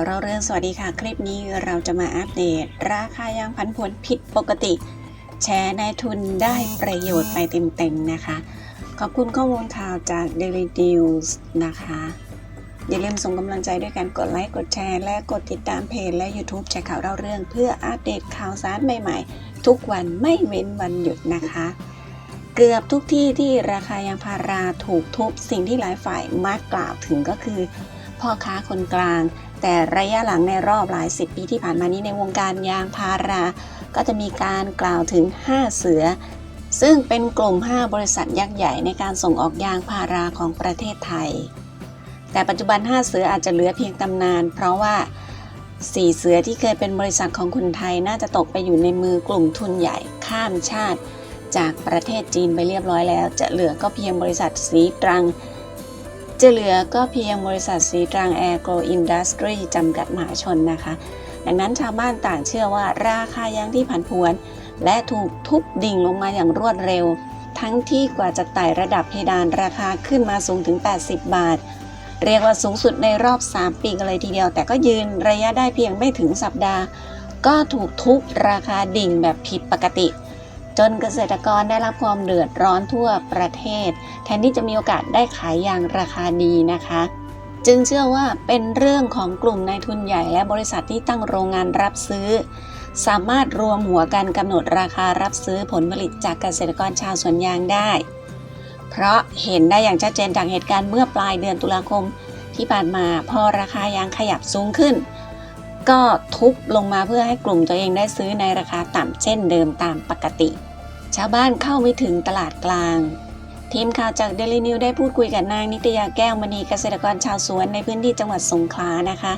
าวเราเรื่องสวัสดีค่ะ คลิปนี้เราจะมาอัปเดต ราคายางพันผวนผิดปกติ แชร์นายทุนได้ประโยชน์ไปเต็มๆนะคะ ขอบคุณข้อมูลข่าวจาก Daily News นะคะ อย่าลืมส่งกำลังใจด้วยการกดไลค์กดแชร์ และกดติดตามเพจและ YouTube แชร์ข่าวเราเรื่อง เพื่ออัปเดตข่าวสารใหม่ๆ ทุกวันไม่เว้นวันหยุดนะคะ เกือบทุกที่ที่ราคายางพาราถูกทุบสิ่งที่หลายฝ่ายมักกล่าวถึงก็คือ พ่อค้าคนกลาง แต่ระยะหลังในรอบหลายสิบปีที่ผ่านมานี้ในวงการยางพารา ก็จะมีการกล่าวถึง 5 เสือ ซึ่งเป็นกลุ่ม 5 บริษัทยักษ์ใหญ่ในการส่งออกยางพาราของประเทศไทย แต่ปัจจุบัน 5 เสืออาจจะเหลือเพียงตำนาน เพราะว่า 4 เสือที่เคยเป็นบริษัทของคนไทยน่าจะตกไปอยู่ในมือกลุ่มทุนใหญ่ข้ามชาติ จากประเทศจีนไปเรียบร้อยแล้ว จะเหลือก็เพียงบริษัทสีตรัง จะเหลือก็เพียงบริษัทสีตรังแอร์โกลอินดัสทรีจำกัดมหาชนนะคะ ดังนั้นชาวบ้านต่างเชื่อว่าราคายางที่ผันผวน และถูกทุบดิ่งลงมาอย่างรวดเร็ว ทั้งที่กว่าจะไต่ระดับเพดานราคาขึ้นมาสูงถึง 80 บาท เรียกว่าสูงสุดในรอบ 3 ปีกันเลยทีเดียว แต่ก็ยืนระยะได้เพียงไม่ถึงสัปดาห์ ก็ถูกทุบราคาดิ่งแบบผิดปกติ จนเกษตรกรได้รับความเดือดร้อนทั่วประเทศ แทนที่จะมีโอกาสได้ขายยางราคาดีนะคะ จึงเชื่อว่าเป็นเรื่องของกลุ่มนายทุนใหญ่และบริษัทที่ตั้งโรงงานรับซื้อ สามารถรวมหัวกันกำหนดราคารับซื้อผลผลิตจากเกษตรกรชาวสวนยางได้ เพราะเห็นได้อย่างชัดเจนจากเหตุการณ์เมื่อปลายเดือนตุลาคมที่ผ่านมาพอราคายางขยับสูงขึ้น ก็ทุบลงมาเพื่อให้กลุ่มตัวเองได้ซื้อในราคาต่ำเช่นเดิมตามปกติ ชาวบ้านเข้าไม่ถึงตลาดกลาง ทีมข่าวจากเดลินิวได้พูดคุยกับนางนิตยาแก้วมณีเกษตรกรชาวสวนในพื้นที่จังหวัดสงขลานะคะ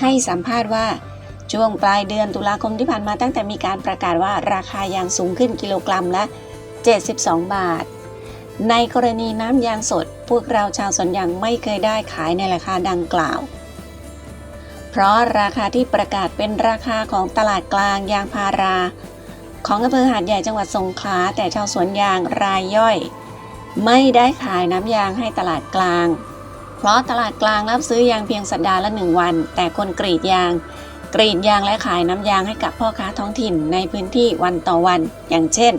ให้สัมภาษณ์ว่าช่วงปลายเดือนตุลาคมที่ผ่านมาตั้งแต่มีการประกาศว่าราคายางสูงขึ้นกิโลกรัมละ 72 บาท ในกรณีน้ำยางสด พวกเราชาวสวนยางไม่เคยได้ขายในราคาดังกล่าว เพราะราคาที่ประกาศเป็นราคาของตลาดกลางยางพารา ของอำเภอหาดใหญ่จังหวัดสงขลาแต่ชาวสวนยางรายย่อย ไม่ได้ขายน้ำยางให้ตลาดกลาง เพราะตลาดกลางรับซื้อยางเพียงสัปดาห์ละหนึ่งวัน แต่คนกรีดยาง กรีดยางและขายน้ำยางให้กับพ่อค้าท้องถิ่นในพื้นที่วันต่อวันอย่างเช่น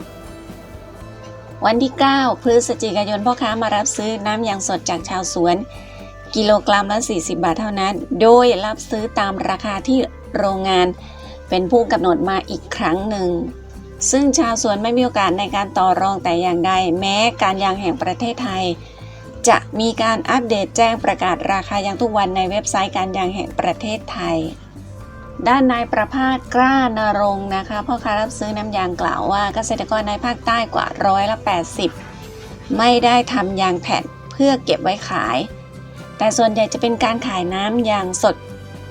วันที่ 9 พฤศจิกายนพ่อค้ามารับซื้อน้ำยางสดจากชาวสวน กิโลกรัมละ 40 บาทเท่านั้น โดยรับซื้อตามราคาที่โรงงานเป็นผู้กำหนดมาอีกครั้งหนึ่ง ซึ่งชาวสวนไม่มีโอกาสในการต่อรองแต่อย่างใด แม้การยางแห่งประเทศไทย จะมีการอัปเดตแจ้งประกาศราคายางทุกวันในเว็บไซต์การยางแห่งประเทศไทย ด้านนายประภาสกล้านรงนะคะพ่อค้ารับซื้อน้ำยางกล่าวว่าเกษตรกรในภาคใต้กว่าร้อยละ 80 ไม่ได้ทำยางแผ่นเพื่อเก็บไว้ขาย แต่ส่วนใหญ่จะเป็นการขายน้ำอย่างสด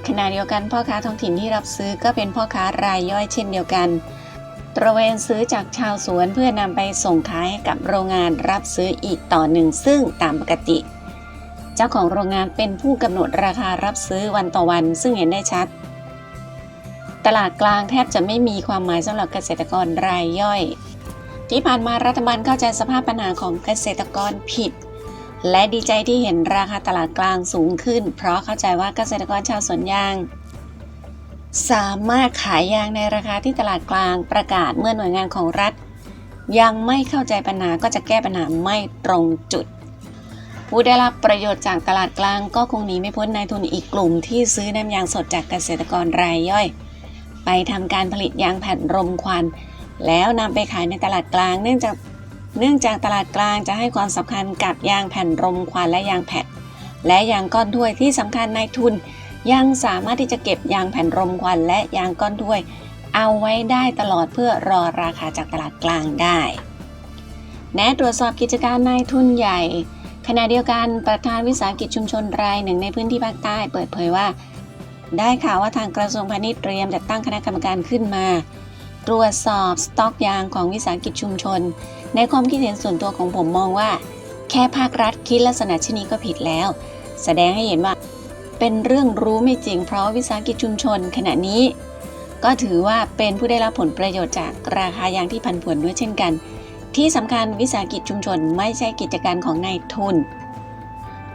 ขณะเดียวกันพ่อค้าท้องถิ่นที่รับซื้อก็เป็นพ่อค้ารายย่อยเช่นเดียวกัน ตระเวนซื้อจากชาวสวนเพื่อนำไปส่งขายให้กับโรงงานรับซื้ออีกต่อหนึ่งซึ่งตามปกติ เจ้าของโรงงานเป็นผู้กำหนดราคารับซื้อวันต่อวันซึ่งเห็นได้ชัด ตลาดกลางแทบจะไม่มีความหมายสำหรับเกษตรกรรายย่อยที่ผ่านมารัฐบาลเข้าใจสภาพปัญหาของเกษตรกรผิด และดีใจที่เห็นราคาตลาดกลางสูงขึ้น เพราะเข้าใจว่าเกษตรกรชาวสวนยาง สามารถขายยางในราคาที่ตลาดกลางประกาศเมื่อหน่วยงานของรัฐ ยังไม่เข้าใจปัญหาก็จะแก้ปัญหาไม่ตรงจุด ผู้ได้รับประโยชน์จากตลาดกลางก็คงหนีไม่พ้นนายทุนอีกกลุ่มที่ซื้อน้ำยางสดจากเกษตรกรรายย่อย ไปทำการผลิตยางแผ่นรมควัน แล้วนำไปขายในตลาดกลางเนื่องจาก เนื่องจากตลาดกลางจะให้ความสำคัญกับยางแผ่นรมควันและยางแผ่นและยางก้อนถ้วยที่สำคัญนายทุน ยังสามารถที่จะเก็บยางแผ่นรมควันและยางก้อนถ้วย เอาไว้ได้ตลอดเพื่อรอราคาจากตลาดกลางได้แนะตรวจสอบกิจการนายทุนใหญ่ ขณะเดียวกันประธานวิสาหกิจชุมชนรายหนึ่งในพื้นที่ภาคใต้เปิดเผยว่า ได้ข่าวว่าทางกระทรวงพาณิชย์เตรียมจัดตั้งคณะกรรมการขึ้นมา ตรวจสอบสต็อกยางของวิสาหกิจชุมชน ในความคิดเห็นส่วนตัวของผมมองว่า แค่ภาครัฐคิดลักษณะเช่นนี้ก็ผิดแล้ว แสดงให้เห็นว่า เป็นเรื่องรู้ไม่จริง เพราะวิสาหกิจชุมชนขณะนี้ ก็ถือว่าเป็นผู้ได้รับผลประโยชน์จากราคายางที่ผันผวนด้วยเช่นกัน ที่สำคัญวิสาหกิจชุมชนไม่ใช่กิจการของนายทุน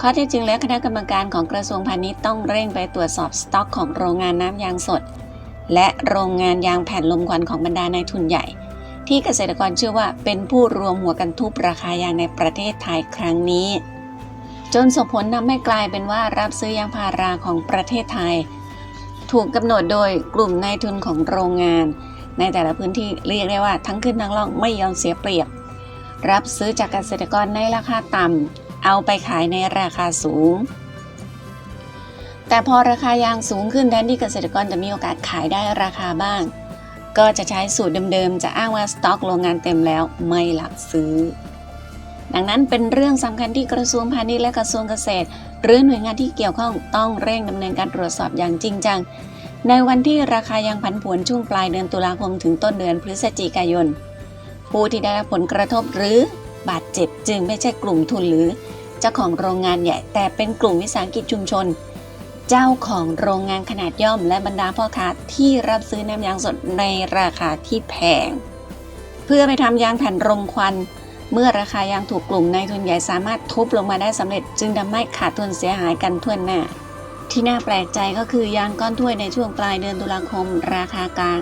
ข้อเท็จจริงแล้วคณะกรรมการของกระทรวงพาณิชย์ต้องเร่งไปตรวจสอบสต็อกของโรงงานน้ำยางสด และโรงงานยางแผ่นลมควันของบรรดานายทุนใหญ่ ที่เกษตรกรเชื่อว่าเป็นผู้รวมหัวกันทุบราคายางในประเทศไทยครั้งนี้ จนส่งผลทำให้กลายเป็นว่ารับซื้อยางพาราของประเทศไทย ถูกกำหนดโดยกลุ่มนายทุนของโรงงาน ในแต่ละพื้นที่เรียกได้ว่าทั้งขึ้นทั้งล่องไม่ยอมเสียเปรียบ รับซื้อจากเกษตรกรในราคาต่ำเอาไปขายในราคาสูงแต่พอราคายางสูงขึ้นแทนที่เกษตรกรจะมีโอกาสขายได้ราคาบ้าง ก็จะใช้สูตรเดิมๆ จะอ้างว่าสต็อกโรงงานเต็มแล้วไม่หลักซื้อ ดังนั้นเป็นเรื่องสำคัญที่กระทรวงพาณิชย์และกระทรวงเกษตร หรือหน่วยงานที่เกี่ยวข้องต้องเร่งดำเนินการตรวจสอบอย่างจริงจัง ในวันที่ราคายางผันผวนช่วงปลายเดือนตุลาคมถึงต้นเดือนพฤศจิกายน ผู้ที่ได้รับผลกระทบหรือบาดเจ็บจึงไม่ใช่กลุ่มทุนหรือเจ้าของโรงงานใหญ่แต่เป็นกลุ่มวิสาหกิจชุมชน เจ้าของโรงงานขนาดย่อมและบรรดาพ่อค้าที่รับซื้อน้ำยางสดในราคาที่แพง เพื่อไปทำยางแผ่นรมควัน เมื่อราคายางถูกกลุ่มนายทุนใหญ่สามารถทุบลงมาได้สำเร็จ จึงทำให้ขาดทุนเสียหายกันทั่วหน้า ที่น่าแปลกใจก็คือยางก้อนถ้วยในช่วงปลายเดือนตุลาคม ราคากลาง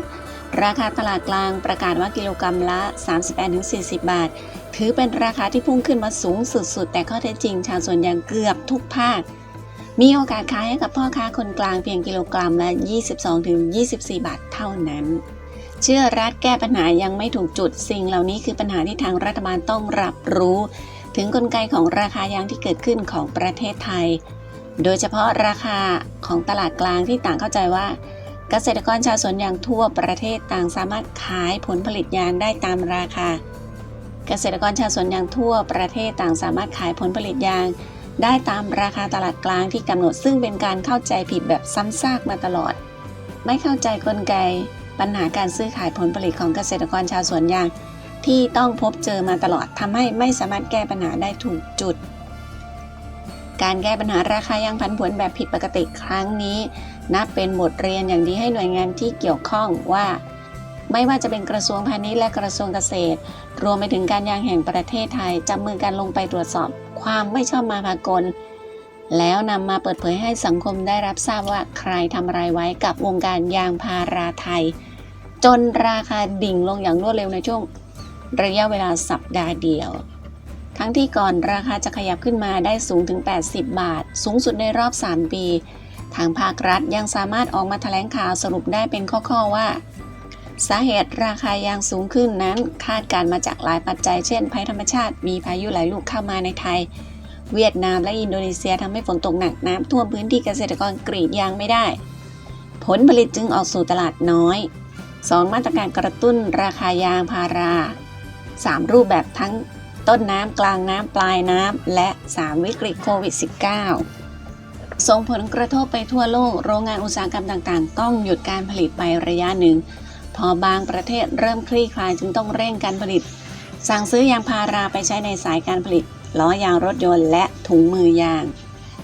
ราคาตลาดกลางประกาศว่ากิโลกรรัมละ 38-40 บาท ถือเป็นราคาที่พุ่งขึ้นมาสูงสุดๆแต่ข้อเท็จจริงชาวสวนยางเกือบทุกภาค มีโอกาสขายให้กับพ่อค้าคนกลางเพียงกิโลกรัมละ 22-24 บาทเท่านั้น เชื่อรัฐแก้ปัญหายังไม่ถูกจุดสิ่งเหล่านี้คือปัญหาที่ทางรัฐบาลต้องรับรู้ ถึงกลไกของราคายางที่เกิดขึ้นของประเทศไทย โดยเฉพาะราคาของตลาดกลางที่ต่างเข้าใจว่า เกษตรกรชาวสวนยางทั่วประเทศต่างสามารถขายผลผลิตยางได้ตามราคา เกษตรกรชาวสวนยางทั่วประเทศต่างสามารถขายผลผลิตยาง ได้ตามราคาตลาดกลางที่กำหนดซึ่งเป็นการเข้าใจผิดแบบซ้ำซากมาตลอด ไม่เข้าใจกลไก ปัญหาการซื้อขายผลผลิตของเกษตรกรชาวสวนยาง ที่ต้องพบเจอมาตลอดทำให้ไม่สามารถแก้ปัญหาได้ถูกจุด การแก้ปัญหาราคายางผันผวนแบบผิดปกติครั้งนี้ นับเป็นบทเรียนอย่างดีให้หน่วยงานที่เกี่ยวข้องว่า ไม่ว่าจะเป็นกระทรวงพาณิชย์และกระทรวงเกษตร รวมไปถึงการยางแห่งประเทศไทยจับมือกันลงไปตรวจสอบความไม่ชอบมาพากล แล้วนำมาเปิดเผยให้สังคมได้รับทราบว่าใครทำอะไรไว้กับวงการยางพาราไทย จนราคาดิ่งลงอย่างรวดเร็วในช่วง ระยะเวลาสัปดาห์เดียว ทั้งที่ก่อนราคาจะขยับขึ้นมาได้สูงถึง 80 บาท สูงสุดในรอบ 3 ปี ทางภาครัฐยังสามารถออกมาแถลงข่าวสรุปได้เป็นข้อๆว่า สาเหตุราคายางสูงขึ้นนั้นคาดการมาจากหลายปัจจัย เช่น ภัยธรรมชาติมีพายุหลายลูกเข้ามาในไทย เวียดนามและอินโดนีเซียทำให้ฝนตกหนักน้ำท่วมพื้นที่เกษตรกรกรีดยางไม่ได้ ผลผลิตจึงออกสู่ตลาดน้อย 2 มาตรการกระตุ้นราคายางพารา 3 รูปแบบทั้งต้นน้ำกลางน้ำปลายน้ำและ 3 วิกฤตโควิด -19 ส่งผลกระทบไปทั่วโลก โรงงานอุตสาหกรรมต่างๆ ต้องหยุดการผลิตไประยะหนึ่ง พอบางประเทศเริ่มคลี่คลายจึงต้องเร่งการผลิต สั่งซื้อยางพาราไปใช้ในสายการผลิตล้อยางรถยนต์และถุงมือยาง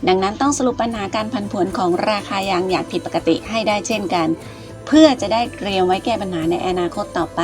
ดังนั้นต้องสรุปปัญหาการพันผวนของราคายางอย่างผิดปกติให้ได้เช่นกัน เพื่อจะได้เตรียมไว้แก้ปัญหาในอนาคตต่อไป